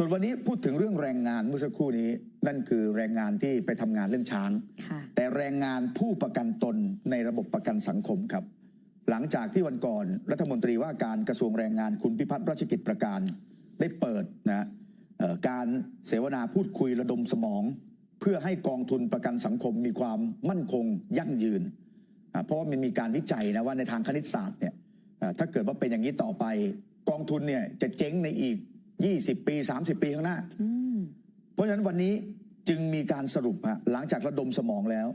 ส่วนวันนี้พูดถึงเรื่องแรงงานเมื่อสักครู่นี้ นั่นคือแรงงานที่ไปทำงานเรื่องช้างค่ะแต่แรงงานผู้ประกันตนในระบบประกันสังคมครับ หลังจากที่วันก่อนรัฐมนตรีว่าการกระทรวงแรงงานคุณพิพัฒน์รัชกิจประการได้เปิดนะเอ่อการเสวนาพูดคุยระดมสมอง เพื่อให้กองทุนประกันสังคมมีความมั่นคงยั่งยืนอะเพราะว่ามันมีการวิจัยนะว่าในทางคณิตศาสตร์เนี่ยอะถ้าเกิดว่าเป็นอย่างนี้ต่อไป กองทุนเนี่ยจะเจ๊งในอีก 20 ปี 30 ปีข้างหน้าอืมเพราะฉะนั้นวันนี้จึงมีการสรุปฮะหลังจากระดมสมองแล้ว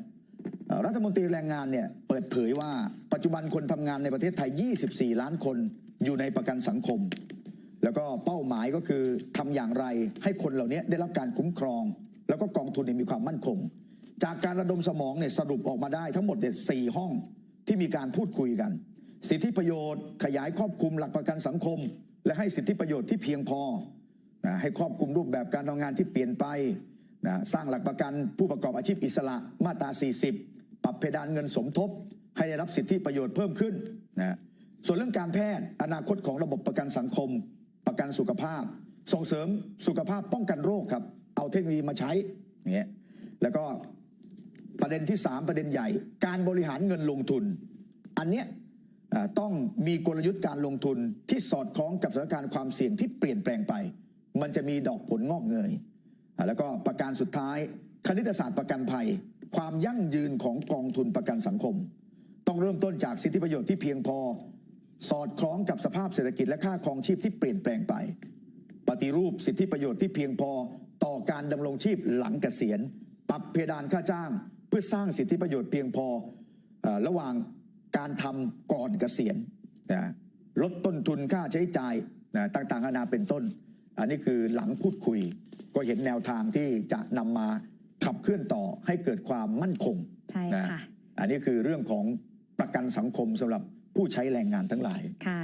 เอ่อรัฐมนตรีแรงงานเนี่ยเปิดเผยว่าปัจจุบันคนทำงานในประเทศไทย 24 ล้านคนอยู่ในประกันสังคม แล้วก็เป้าหมายก็คือทำอย่างไรให้คนเหล่านี้ได้รับการคุ้มครอง แล้วก็กองทุนเนี่ยมีความมั่นคง จากการระดมสมองเนี่ยสรุปออกมาได้ทั้งหมดเนี่ยสี่ห้องที่มีการพูดคุยกัน สิทธิประโยชน์ ขยายครอบคลุมหลักประกันสังคม และให้สิทธิประโยชน์ที่เพียงพอนะให้ครอบคลุมรูปแบบการทำงานที่เปลี่ยนไปนะสร้างหลักประกันผู้ประกอบอาชีพอิสระมาตรา 40 ปรับเพดานเงินสมทบ ให้ได้รับสิทธิประโยชน์เพิ่มขึ้นนะส่วนเรื่องการแพทย์อนาคตของระบบประกันสังคม ประกันสุขภาพ ส่งเสริมสุขภาพป้องกันโรคครับเอาเทคโนโลยีมาใช้เงี้ยแล้วก็ประเด็นที่ 3 ประเด็นใหญ่ การบริหารเงินลงทุน อันเนี้ย ต้องมีกลยุทธ์การลงทุนที่สอดคล้องกับสถานการณ์ความเสี่ยงที่เปลี่ยนแปลงไป มันจะมีดอกผลงอกเงย แล้วก็ประการสุดท้าย คณิตศาสตร์ประกันภัย ความยั่งยืนของกองทุนประกันสังคม ต้องเริ่มต้นจากสิทธิประโยชน์ที่เพียงพอ สอดคล้องกับสภาพเศรษฐกิจและค่าครองชีพที่เปลี่ยนแปลงไป ปฏิรูปสิทธิประโยชน์ที่เพียงพอต่อการดำรงชีพหลังเกษียณ ปรับเพดานค่าจ้าง เพื่อสร้างสิทธิประโยชน์เพียงพออระหว่าง การทำก่อนเกษียณนะลดต้นทุนค่าใช้จ่ายนะต่างๆนานาเป็นต้น อันนี้คือหลังพูดคุย ก็เห็นแนวทางที่จะนำมาขับเคลื่อนต่อให้เกิดความมั่นคงใช่นะค่ะ อันนี้คือเรื่องของประกันสังคมสำหรับผู้ใช้แรงงานทั้งหลายค่ะ